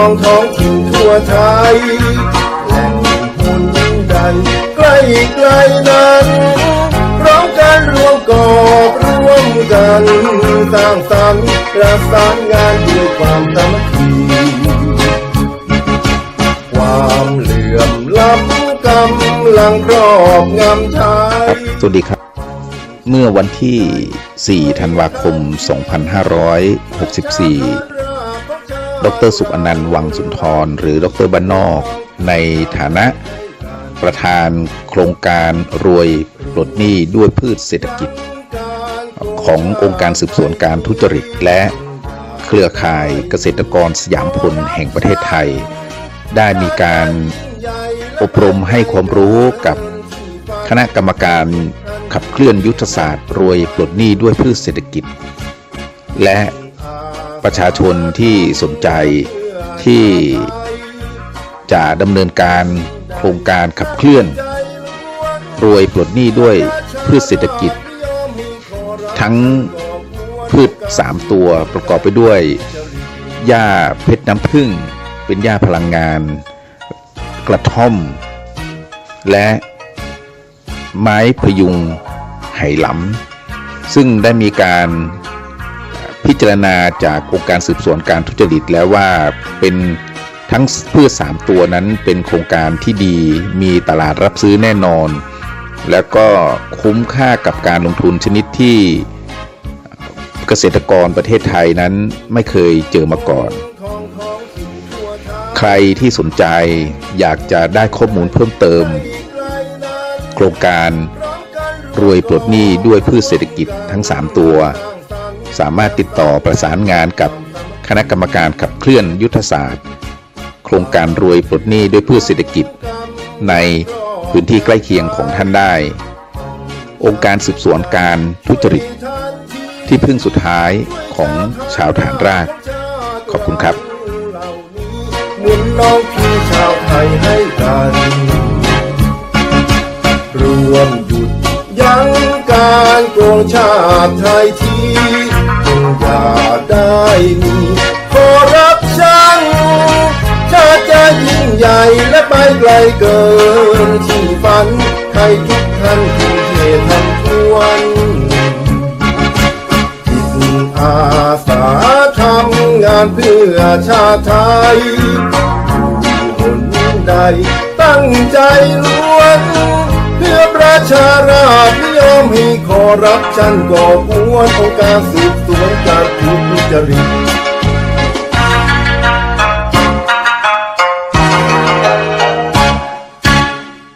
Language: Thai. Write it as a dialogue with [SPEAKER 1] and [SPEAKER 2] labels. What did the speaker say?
[SPEAKER 1] องท้องถิ่นทั่วไทยแหล่งหุนใดใกล้ไกลนั้นร้อมกันรวมกอบร่วมกันสร้างสรรค์ประสานงานด้วยความสามัคคีความเหลื่อมล้ำกำลังครอบงำชาย
[SPEAKER 2] สวัสดีครับ เมื่อวันที่ 4 ธันวาคม 2564 ดรสุขอนันต์วังสุนทร หรือดรบ้านนอก ในฐานะประธานโครงการรวยปลดหนี้ด้วยพืชเศรษฐกิจ ขององค์การสืบสวนการทุจริต และเครือข่ายเกษตรกรสยามพลแห่งประเทศไทย ได้มีการอบรมให้ความรู้กับคณะกรรมการขับเคลื่อนยุทธศาสตร์รวยปลดหนี้ด้วยพืชเศรษฐกิจ และ ประชาชนที่สนใจที่จะดำเนินการโครงการขับเคลื่อน รวยปลดหนี้ด้วยพืชเศรษฐกิจ ทั้งพืช 3 ตัวประกอบไปด้วยหญ้าเพชรน้ำผึ้งเป็นหญ้าพลังงาน กระท่อม และไม้พยุงไหหลำซึ่งได้มีการ พิจารณาจากองค์การสืบสวนการทุจริตแล้วว่าเป็นทั้งพืช3ตัวนั้นเป็นโครงการที่ดีมีตลาดรับซื้อแน่นอน แล้วก็คุ้มค่ากับการลงทุนชนิดที่เกษตรกรประเทศไทยนั้นไม่เคยเจอมาก่อน ใครที่สนใจอยากจะได้ข้อมูลเพิ่มเติม โครงการรวยปลดหนี้ด้วยพืชเศรษฐกิจทั้ง 3 ตัว สามารถติดต่อประสานงานกับคณะกรรมการขับเคลื่อนยุทธศาสตร์ โครงการรวยปลดหนี้ด้วยพืชเศรษฐกิจ ในพื้นที่ใกล้เคียงของท่านได้ องค์การสืบสวนการทุจริต ที่พึ่งสุดท้ายของชาวฐานราก ขอบคุณครับ
[SPEAKER 1] หมุนน้องพี่ชาวไทยให้กัน รวมหยุดยั้งการโกงชาติไทย ได้มีคอร์รัปชันชาติจะยิ่งใหญ่และไปไกลเกินที่ฝันใครทุกท่านทุ่มเททำทวนจิตอาสาทำงานเพื่อชาติไทยอยู่หนใดตั้งใจล้วน เพื่อประชาราษฎ อรับชันก่อกวนองค์การสืบสวนการทุจริต